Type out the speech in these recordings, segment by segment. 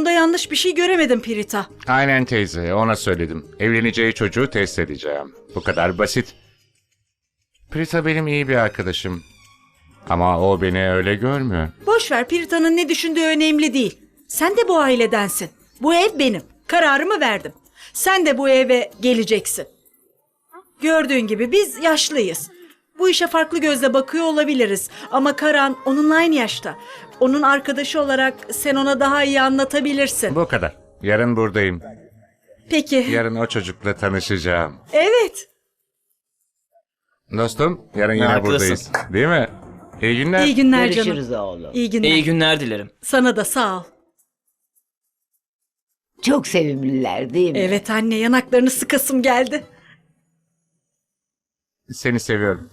Bunda yanlış bir şey göremedim Pirita. Aynen teyze, ona söyledim. Evleneceği çocuğu test edeceğim. Bu kadar basit. Prita benim iyi bir arkadaşım. Ama o beni öyle görmüyor. Boş ver Pirita'nın ne düşündüğü önemli değil. Sen de bu ailedensin. Bu ev benim. Kararımı verdim. Sen de bu eve geleceksin. Gördüğün gibi biz yaşlıyız. Bu işe farklı gözle bakıyor olabiliriz. Ama Karan onunla aynı yaşta. Onun arkadaşı olarak sen ona daha iyi anlatabilirsin. Bu kadar. Yarın buradayım. Peki. Yarın o çocukla tanışacağım. Evet. Dostum, yarın yine Haklısın. buradayız. Değil mi? İyi günler. İyi günler canım. Görüşürüz oğlum. İyi günler. İyi günler dilerim. Sana da sağ ol. Çok sevimliler değil mi? Evet anne yanaklarını sıkasım geldi. Seni seviyorum.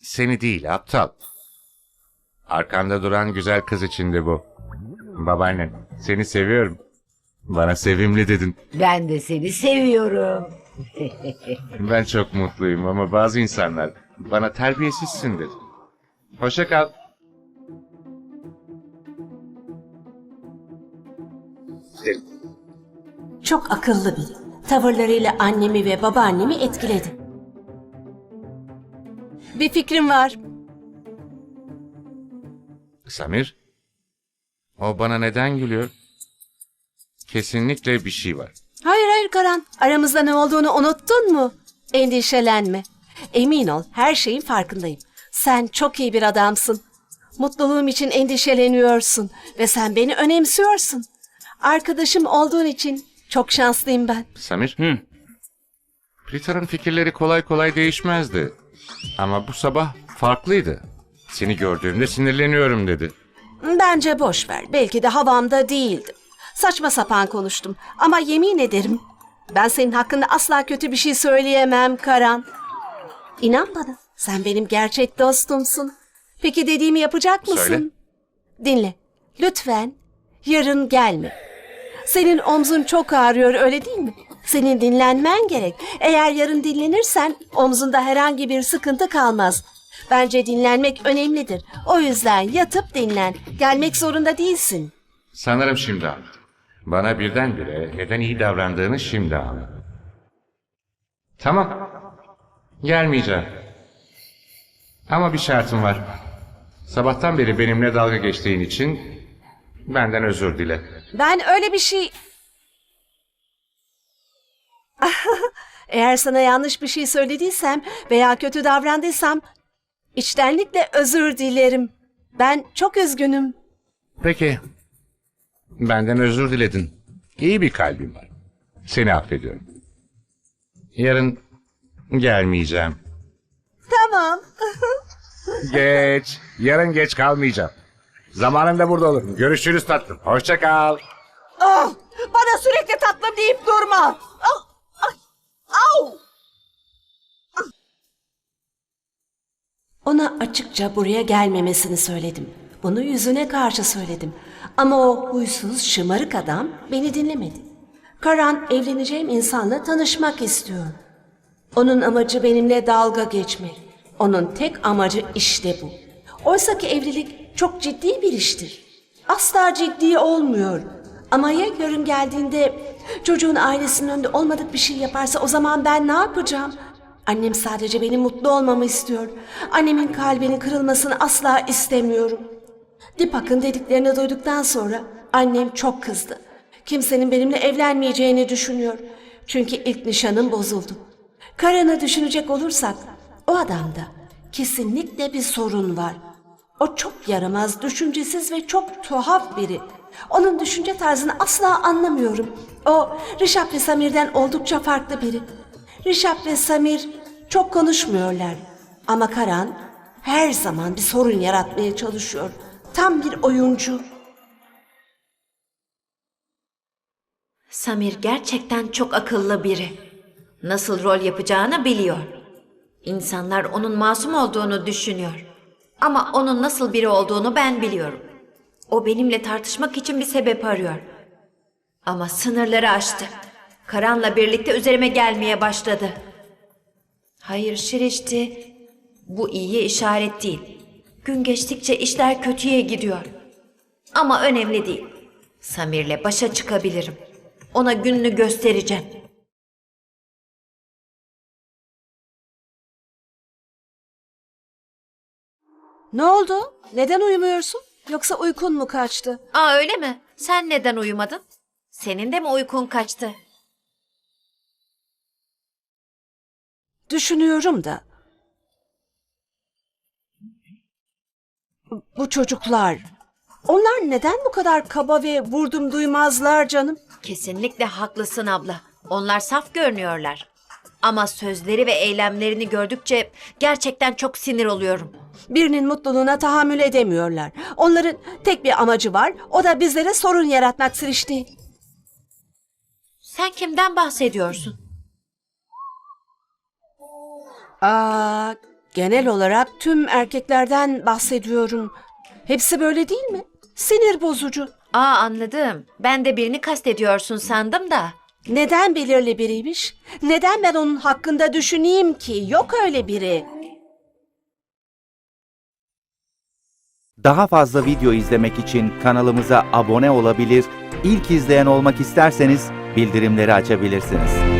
Seni değil aptal. Arkanda duran güzel kız içindi bu. Babaannen seni seviyorum. Bana sevimli dedin. Ben de seni seviyorum. Ben çok mutluyum ama bazı insanlar bana terbiyesizsin dedi. Hoşça kal. Çok akıllı biri. Tavırlarıyla annemi ve babaannemi etkiledi. Bir fikrim var. Samir. O bana neden gülüyor? Kesinlikle bir şey var. Hayır hayır Karan. Aramızda ne olduğunu unuttun mu? Endişelenme. Emin ol her şeyin farkındayım. Sen çok iyi bir adamsın. Mutluluğum için endişeleniyorsun ve sen beni önemsiyorsun. Arkadaşım olduğun için çok şanslıyım ben. Samir. Hı. Prita'nın fikirleri kolay kolay değişmezdi. Ama bu sabah farklıydı. Seni gördüğümde sinirleniyorum dedi. Bence boş ver. Belki de havamda değildim. Saçma sapan konuştum. Ama yemin ederim ben senin hakkında asla kötü bir şey söyleyemem Karan. İnan bana. Sen benim gerçek dostumsun. Peki dediğimi yapacak mısın? Söyle. Dinle. Lütfen yarın gelme. Senin omzun çok ağrıyor öyle değil mi? Senin dinlenmen gerek. Eğer yarın dinlenirsen omzunda herhangi bir sıkıntı kalmaz. Bence dinlenmek önemlidir. O yüzden yatıp dinlen. Gelmek zorunda değilsin. Sanırım şimdi anladım. Bana birdenbire neden iyi davrandığını şimdi anladım. Tamam. Gelmeyeceğim. Ama bir şartım var. Sabahtan beri benimle dalga geçtiğin için benden özür dile. Ben öyle bir şey... Eğer sana yanlış bir şey söylediysem veya kötü davrandıysam içtenlikle özür dilerim. Ben çok üzgünüm. Peki. Benden özür diledin. İyi bir kalbim var. Seni affediyorum. Yarın gelmeyeceğim. Tamam. Geç. Yarın geç kalmayacağım. Zamanında burada olurum. Görüşürüz tatlım. Hoşça kal. Ah, bana sürekli tatlım deyip durma. Ah, ah, au. Ona açıkça buraya gelmemesini söyledim. Bunu yüzüne karşı söyledim. Ama o huysuz, şımarık adam beni dinlemedi. Karan evleneceğim insanla tanışmak istiyor. Onun amacı benimle dalga geçmek. Onun tek amacı işte bu. Oysa ki evlilik çok ciddi bir iştir. Asla ciddi olmuyor. Ama ya yarın geldiğinde çocuğun ailesinin önünde olmadık bir şey yaparsa o zaman ben ne yapacağım? Annem sadece benim mutlu olmamı istiyor. Annemin kalbinin kırılmasını asla istemiyorum. Dipak'ın dediklerini duyduktan sonra annem çok kızdı. Kimsenin benimle evlenmeyeceğini düşünüyor. Çünkü ilk nişanım bozuldu. Karan'ı düşünecek olursak o adamda kesinlikle bir sorun var. O çok yaramaz, düşüncesiz ve çok tuhaf biri. Onun düşünce tarzını asla anlamıyorum. O Rişap ve Samir'den oldukça farklı biri. Rişap ve Samir çok konuşmuyorlar. Ama Karan her zaman bir sorun yaratmaya çalışıyor. Tam bir oyuncu. Samir gerçekten çok akıllı biri. Nasıl rol yapacağını biliyor. İnsanlar onun masum olduğunu düşünüyor. Ama onun nasıl biri olduğunu ben biliyorum. O benimle tartışmak için bir sebep arıyor. Ama sınırları aştı. Karan'la birlikte üzerime gelmeye başladı. Hayır Şirişti. Bu iyiye işaret değil. Gün geçtikçe işler kötüye gidiyor. Ama önemli değil. Samir'le başa çıkabilirim. Ona gününü göstereceğim. Ne oldu? Neden uyumuyorsun? Yoksa uykun mu kaçtı? Aa öyle mi? Sen neden uyumadın? Senin de mi uykun kaçtı? Düşünüyorum da. Bu çocuklar. Onlar neden bu kadar kaba ve vurdum duymazlar canım? Kesinlikle haklısın abla. Onlar saf görünüyorlar. Ama sözleri ve eylemlerini gördükçe gerçekten çok sinir oluyorum. Birinin mutluluğuna tahammül edemiyorlar. Onların tek bir amacı var. O da bizlere sorun yaratmak Sirişti. Sen kimden bahsediyorsun? Aa, genel olarak tüm erkeklerden bahsediyorum. Hepsi böyle değil mi? Sinir bozucu. Aa anladım. Ben de birini kastediyorsun sandım da. Neden belirli biriymiş? Neden ben onun hakkında düşüneyim ki? Yok öyle biri. Daha fazla video izlemek için kanalımıza abone olabilir, ilk izleyen olmak isterseniz bildirimleri açabilirsiniz.